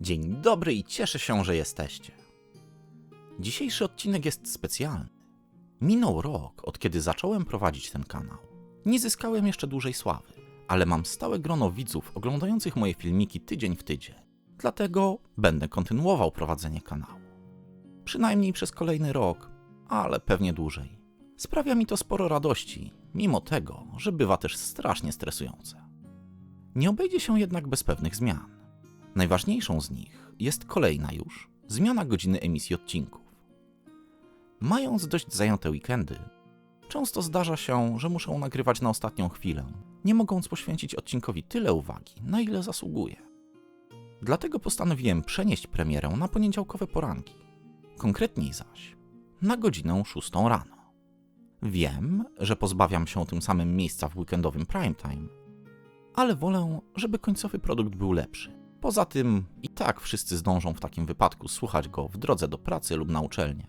Dzień dobry i cieszę się, że jesteście. Dzisiejszy odcinek jest specjalny. Minął rok, od kiedy zacząłem prowadzić ten kanał. Nie zyskałem jeszcze dłużej sławy, ale mam stałe grono widzów oglądających moje filmiki tydzień w tydzień. Dlatego będę kontynuował prowadzenie kanału. Przynajmniej przez kolejny rok, ale pewnie dłużej. Sprawia mi to sporo radości, mimo tego, że bywa też strasznie stresujące. Nie obejdzie się jednak bez pewnych zmian. Najważniejszą z nich jest kolejna już zmiana godziny emisji odcinków. Mając dość zajęte weekendy, często zdarza się, że muszę nagrywać na ostatnią chwilę, nie mogąc poświęcić odcinkowi tyle uwagi, na ile zasługuje. Dlatego postanowiłem przenieść premierę na poniedziałkowe poranki, konkretniej zaś na godzinę 6 rano. Wiem, że pozbawiam się tym samym miejsca w weekendowym prime time, ale wolę, żeby końcowy produkt był lepszy. Poza tym i tak wszyscy zdążą w takim wypadku słuchać go w drodze do pracy lub na uczelnię.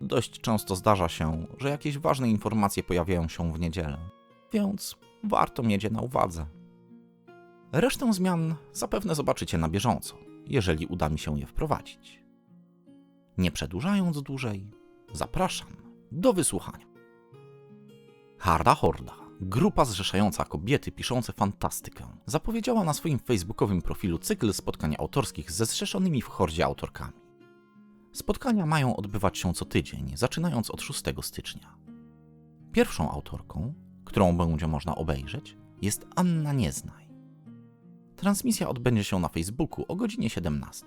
Dość często zdarza się, że jakieś ważne informacje pojawiają się w niedzielę, więc warto mieć je na uwadze. Resztę zmian zapewne zobaczycie na bieżąco, jeżeli uda mi się je wprowadzić. Nie przedłużając dłużej, zapraszam do wysłuchania. Harda Horda, grupa zrzeszająca kobiety piszące fantastykę, zapowiedziała na swoim facebookowym profilu cykl spotkań autorskich ze zrzeszonymi w hordzie autorkami. Spotkania mają odbywać się co tydzień, zaczynając od 6 stycznia. Pierwszą autorką, którą będzie można obejrzeć, jest Anna Nieznaj. Transmisja odbędzie się na Facebooku o godzinie 17.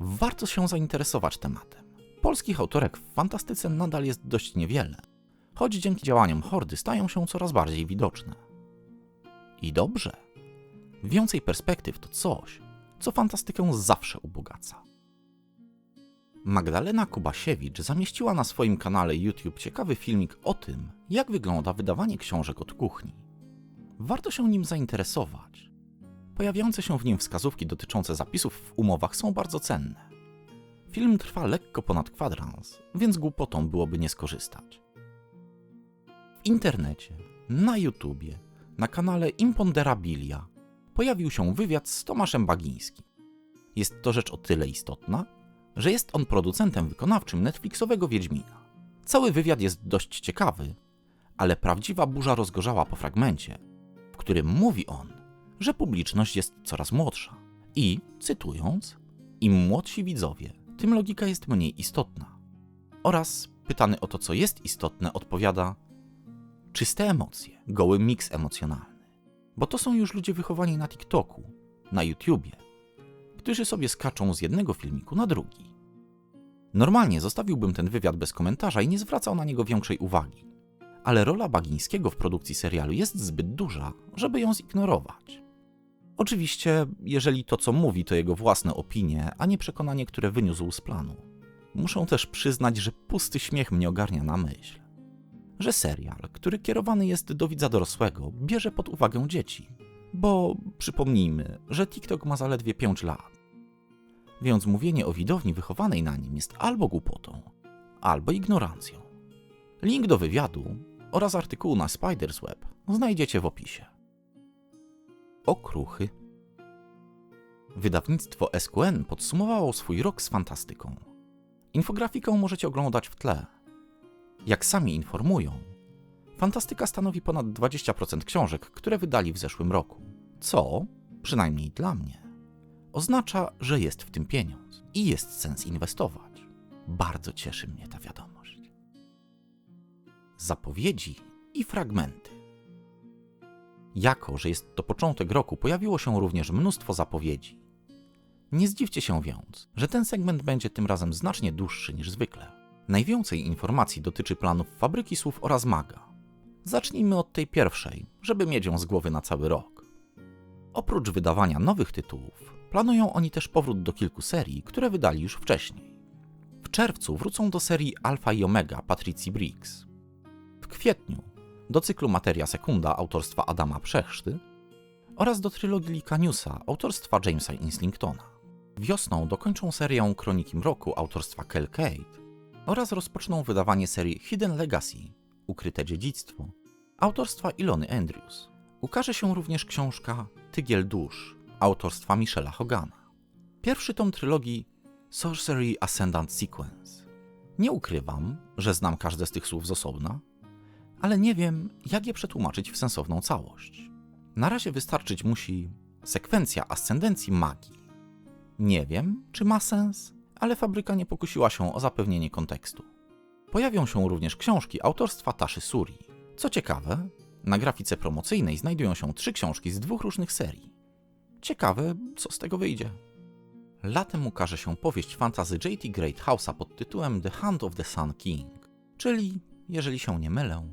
Warto się zainteresować tematem. Polskich autorek w fantastyce nadal jest dość niewiele, choć dzięki działaniom hordy stają się coraz bardziej widoczne. I dobrze. Więcej perspektyw to coś, co fantastykę zawsze ubogaca. Magdalena Kubasiewicz zamieściła na swoim kanale YouTube ciekawy filmik o tym, jak wygląda wydawanie książek od kuchni. Warto się nim zainteresować. Pojawiające się w nim wskazówki dotyczące zapisów w umowach są bardzo cenne. Film trwa lekko ponad kwadrans, więc głupotą byłoby nie skorzystać. Internecie, na YouTubie, na kanale Imponderabilia pojawił się wywiad z Tomaszem Bagińskim. Jest to rzecz o tyle istotna, że jest on producentem wykonawczym Netflixowego Wiedźmina. Cały wywiad jest dość ciekawy, ale prawdziwa burza rozgorzała po fragmencie, w którym mówi on, że publiczność jest coraz młodsza i, cytując, im młodsi widzowie, tym logika jest mniej istotna. Oraz, pytany o to, co jest istotne, odpowiada: czyste emocje, goły miks emocjonalny. Bo to są już ludzie wychowani na TikToku, na YouTubie, którzy sobie skaczą z jednego filmiku na drugi. Normalnie zostawiłbym ten wywiad bez komentarza i nie zwracał na niego większej uwagi. Ale rola Bagińskiego w produkcji serialu jest zbyt duża, żeby ją zignorować. Oczywiście, jeżeli to co mówi to jego własne opinie, a nie przekonanie, które wyniósł z planu. Muszę też przyznać, że pusty śmiech mnie ogarnia na myśl. Że serial, który kierowany jest do widza dorosłego, bierze pod uwagę dzieci. Bo przypomnijmy, że TikTok ma zaledwie 5 lat. Więc mówienie o widowni wychowanej na nim jest albo głupotą, albo ignorancją. Link do wywiadu oraz artykułu na Spiders Web znajdziecie w opisie. Okruchy. Wydawnictwo SQN podsumowało swój rok z fantastyką. Infografikę możecie oglądać w tle. Jak sami informują, fantastyka stanowi ponad 20% książek, które wydali w zeszłym roku. Co, przynajmniej dla mnie, oznacza, że jest w tym pieniądz i jest sens inwestować. Bardzo cieszy mnie ta wiadomość. Zapowiedzi i fragmenty. Jako, że jest to początek roku, pojawiło się również mnóstwo zapowiedzi. Nie zdziwcie się więc, że ten segment będzie tym razem znacznie dłuższy niż zwykle. Najwięcej informacji dotyczy planów Fabryki Słów oraz Maga. Zacznijmy od tej pierwszej, żeby mieć ją z głowy na cały rok. Oprócz wydawania nowych tytułów, planują oni też powrót do kilku serii, które wydali już wcześniej. W czerwcu wrócą do serii Alpha i Omega Patricji Briggs. W kwietniu do cyklu Materia Sekunda autorstwa Adama Przechrzty oraz do trylogii Likaniusa autorstwa Jamesa Inslingtona. Wiosną dokończą serię Kroniki Mroku autorstwa Kel Kate oraz rozpoczną wydawanie serii Hidden Legacy Ukryte Dziedzictwo autorstwa Ilony Andrews. Ukaże się również książka Tygiel Dusz autorstwa Michela Hogana. Pierwszy tom trylogii Sorcery Ascendant Sequence. Nie ukrywam, że znam każde z tych słów z osobna, ale nie wiem, jak je przetłumaczyć w sensowną całość. Na razie wystarczyć musi sekwencja ascendencji magii. Nie wiem, czy ma sens, ale fabryka nie pokusiła się o zapewnienie kontekstu. Pojawią się również książki autorstwa Taszy Suri. Co ciekawe, na grafice promocyjnej znajdują się trzy książki z dwóch różnych serii. Ciekawe, co z tego wyjdzie. Latem ukaże się powieść fantazy J.T. Greathouse'a pod tytułem The Hand of the Sun King, czyli, jeżeli się nie mylę,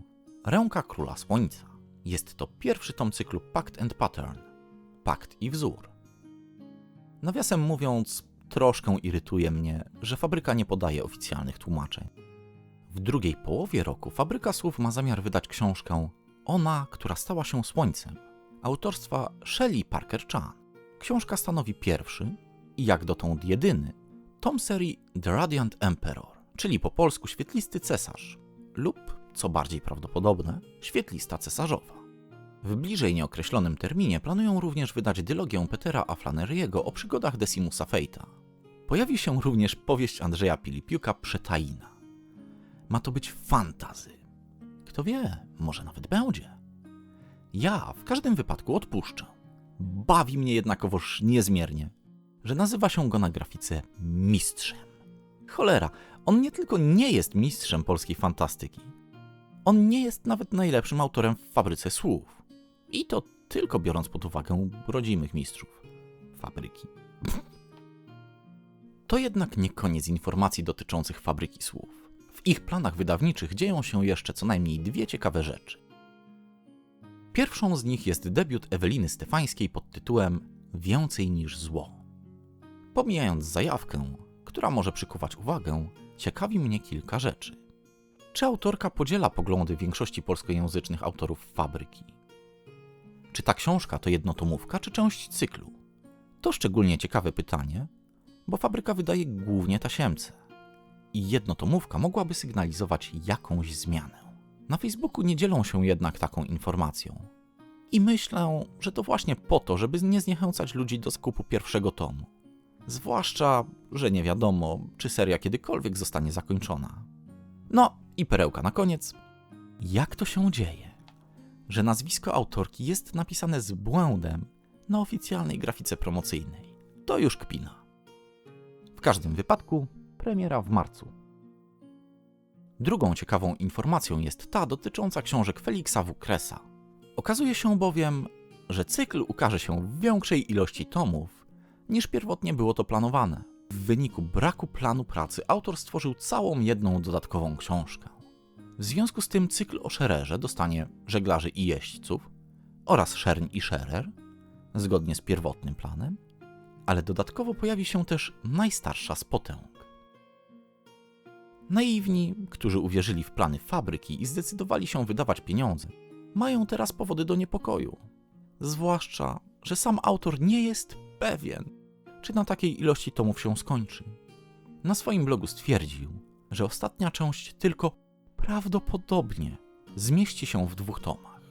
Ręka Króla Słońca. Jest to pierwszy tom cyklu Pact and Pattern. Pakt i wzór. Nawiasem mówiąc, troszkę irytuje mnie, że fabryka nie podaje oficjalnych tłumaczeń. W drugiej połowie roku Fabryka Słów ma zamiar wydać książkę Ona, która stała się słońcem, autorstwa Shelley Parker Chan. Książka stanowi pierwszy i jak dotąd jedyny tom serii The Radiant Emperor, czyli po polsku Świetlisty Cesarz lub, co bardziej prawdopodobne, Świetlista Cesarzowa. W bliżej nieokreślonym terminie planują również wydać dylogię Petera Aflaneriego o przygodach Decimusa Fejta. Pojawi się również powieść Andrzeja Pilipiuka Przetaina. Ma to być fantazy. Kto wie, może nawet będzie. Ja w każdym wypadku odpuszczę. Bawi mnie jednakowoż niezmiernie, że nazywa się go na grafice mistrzem. Cholera, on nie tylko nie jest mistrzem polskiej fantastyki, on nie jest nawet najlepszym autorem w fabryce słów. I to tylko biorąc pod uwagę rodzimych mistrzów fabryki. To jednak nie koniec informacji dotyczących fabryki słów. W ich planach wydawniczych dzieją się jeszcze co najmniej dwie ciekawe rzeczy. Pierwszą z nich jest debiut Eweliny Stefańskiej pod tytułem Więcej niż zło. Pomijając zajawkę, która może przykuwać uwagę, ciekawi mnie kilka rzeczy. Czy autorka podziela poglądy większości polskojęzycznych autorów fabryki? Czy ta książka to jednotomówka, czy część cyklu? To szczególnie ciekawe pytanie, bo fabryka wydaje głównie tasiemce. I jednotomówka mogłaby sygnalizować jakąś zmianę. Na Facebooku nie dzielą się jednak taką informacją. I myślę, że to właśnie po to, żeby nie zniechęcać ludzi do skupu pierwszego tomu. Zwłaszcza, że nie wiadomo, czy seria kiedykolwiek zostanie zakończona. No i perełka na koniec. Jak to się dzieje, że nazwisko autorki jest napisane z błędem na oficjalnej grafice promocyjnej? To już kpina. W każdym wypadku premiera w marcu. Drugą ciekawą informacją jest ta dotycząca książek Feliksa Wukresa. Okazuje się bowiem, że cykl ukaże się w większej ilości tomów niż pierwotnie było to planowane. W wyniku braku planu pracy autor stworzył całą jedną dodatkową książkę. W związku z tym cykl o szererze dostanie żeglarzy i jeźdźców oraz szerń i szerer, zgodnie z pierwotnym planem, ale dodatkowo pojawi się też najstarsza z potęg. Naiwni, którzy uwierzyli w plany fabryki i zdecydowali się wydawać pieniądze, mają teraz powody do niepokoju. Zwłaszcza, że sam autor nie jest pewien, czy na takiej ilości tomów się skończy. Na swoim blogu stwierdził, że ostatnia część tylko prawdopodobnie zmieści się w dwóch tomach.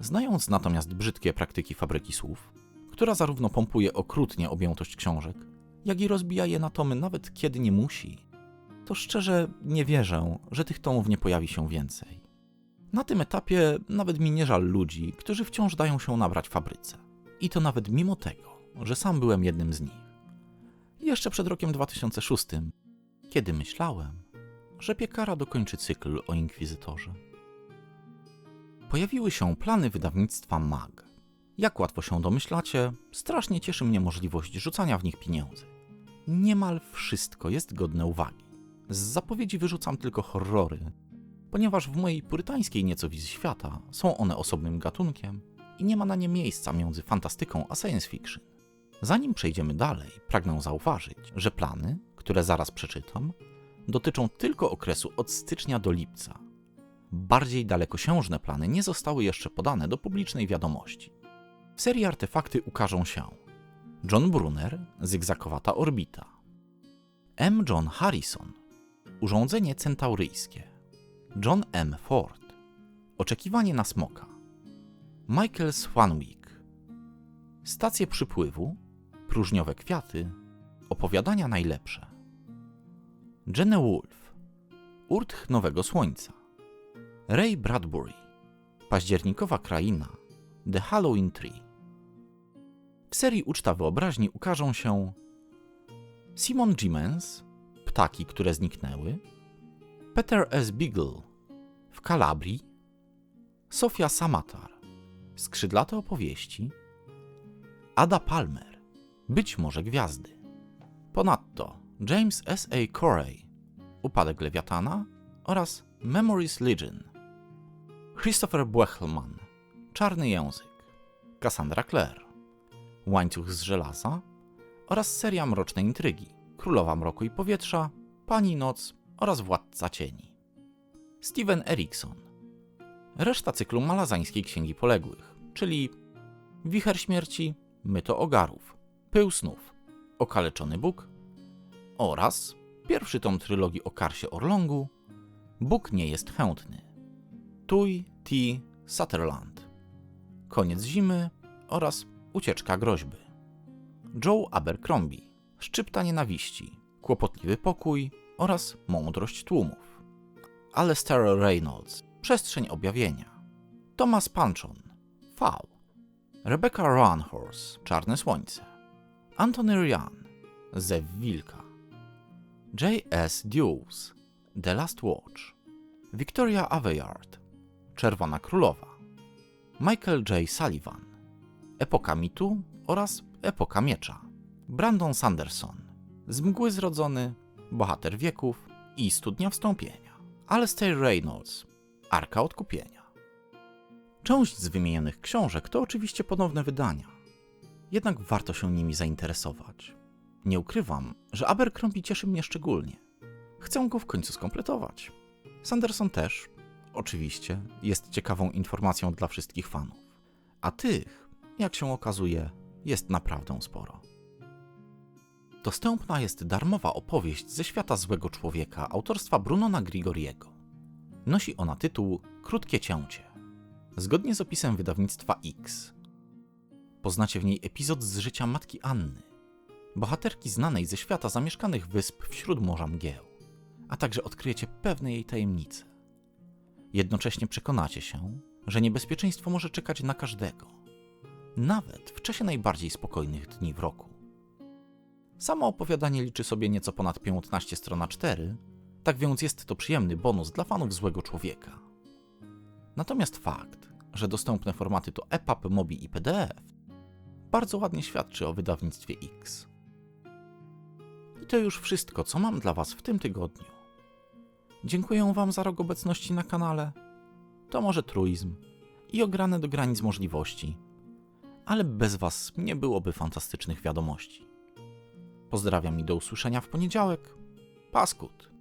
Znając natomiast brzydkie praktyki fabryki słów, która zarówno pompuje okrutnie objętość książek, jak i rozbija je na tomy nawet kiedy nie musi, to szczerze nie wierzę, że tych tomów nie pojawi się więcej. Na tym etapie nawet mi nie żal ludzi, którzy wciąż dają się nabrać fabryce. I to nawet mimo tego, że sam byłem jednym z nich. Jeszcze przed rokiem 2006, kiedy myślałem, że piekara dokończy cykl o inkwizytorze. Pojawiły się plany wydawnictwa MAG. Jak łatwo się domyślacie, strasznie cieszy mnie możliwość rzucania w nich pieniędzy. Niemal wszystko jest godne uwagi. Z zapowiedzi wyrzucam tylko horrory, ponieważ w mojej purytańskiej nieco wizji świata są one osobnym gatunkiem i nie ma na nie miejsca między fantastyką a science fiction. Zanim przejdziemy dalej, pragnę zauważyć, że plany, które zaraz przeczytam, dotyczą tylko okresu od stycznia do lipca. Bardziej dalekosiężne plany nie zostały jeszcze podane do publicznej wiadomości. W serii artefakty ukażą się John Brunner, zygzakowata orbita, M. John Harrison, urządzenie centauryjskie, John M. Ford, oczekiwanie na smoka, Michael Swanwick, Stacje przypływu, próżniowe kwiaty, opowiadania najlepsze. Jenny Wolf, Urtch Nowego Słońca. Ray Bradbury, Październikowa Kraina, The Halloween Tree. W serii Uczta Wyobraźni ukażą się Simon Gimens, Ptaki, które zniknęły, Peter S. Beagle, W Kalabrii, Sofia Samatar, Skrzydlate opowieści, Ada Palmer, Być może gwiazdy. Ponadto James S. A. Corey, Upadek Lewiatana oraz Memories Legion. Christopher Buechelman, Czarny Język, Cassandra Clare, Łańcuch z żelaza oraz seria Mroczne Intrygi, Królowa Mroku i Powietrza, Pani Noc oraz Władca Cieni. Steven Erikson. Reszta cyklu Malazańskiej Księgi Poległych, czyli Wicher Śmierci, Myto Ogarów, Pył Snów, Okaleczony Bóg oraz pierwszy tom trylogii o Karsie Orlongu Bóg nie jest chętny. Tuj T. Sutherland. Koniec zimy oraz Ucieczka groźby. Joe Abercrombie. Szczypta nienawiści, Kłopotliwy pokój oraz Mądrość tłumów. Alastair Reynolds. Przestrzeń objawienia. Thomas Panchon. V. Rebecca Roanhorse. Czarne słońce. Anthony Ryan. Zew Wilka. J.S. Dewes. The Last Watch. Victoria Aveyard. Czerwona Królowa. Michael J. Sullivan. Epoka mitu oraz Epoka miecza. Brandon Sanderson. Z mgły zrodzony, bohater wieków i studnia wstąpienia. Alastair Reynolds. Arka odkupienia. Część z wymienionych książek to oczywiście ponowne wydania. Jednak warto się nimi zainteresować. Nie ukrywam, że Abercrombie cieszy mnie szczególnie. Chcę go w końcu skompletować. Sanderson też, oczywiście, jest ciekawą informacją dla wszystkich fanów. A tych, jak się okazuje, jest naprawdę sporo. Dostępna jest darmowa opowieść ze świata złego człowieka autorstwa Brunona Grigoriego. Nosi ona tytuł Krótkie cięcie. Zgodnie z opisem wydawnictwa X. Poznacie w niej epizod z życia matki Anny, bohaterki znanej ze świata zamieszkanych wysp wśród morza mgieł, a także odkryjecie pewne jej tajemnice. Jednocześnie przekonacie się, że niebezpieczeństwo może czekać na każdego, nawet w czasie najbardziej spokojnych dni w roku. Samo opowiadanie liczy sobie nieco ponad 15 stron a 4, tak więc jest to przyjemny bonus dla fanów złego człowieka. Natomiast fakt, że dostępne formaty to EPUB, MOBI i PDF, bardzo ładnie świadczy o wydawnictwie X. I to już wszystko, co mam dla Was w tym tygodniu. Dziękuję Wam za rok obecności na kanale. To może truizm i ograne do granic możliwości, ale bez Was nie byłoby fantastycznych wiadomości. Pozdrawiam i do usłyszenia w poniedziałek. Paskut.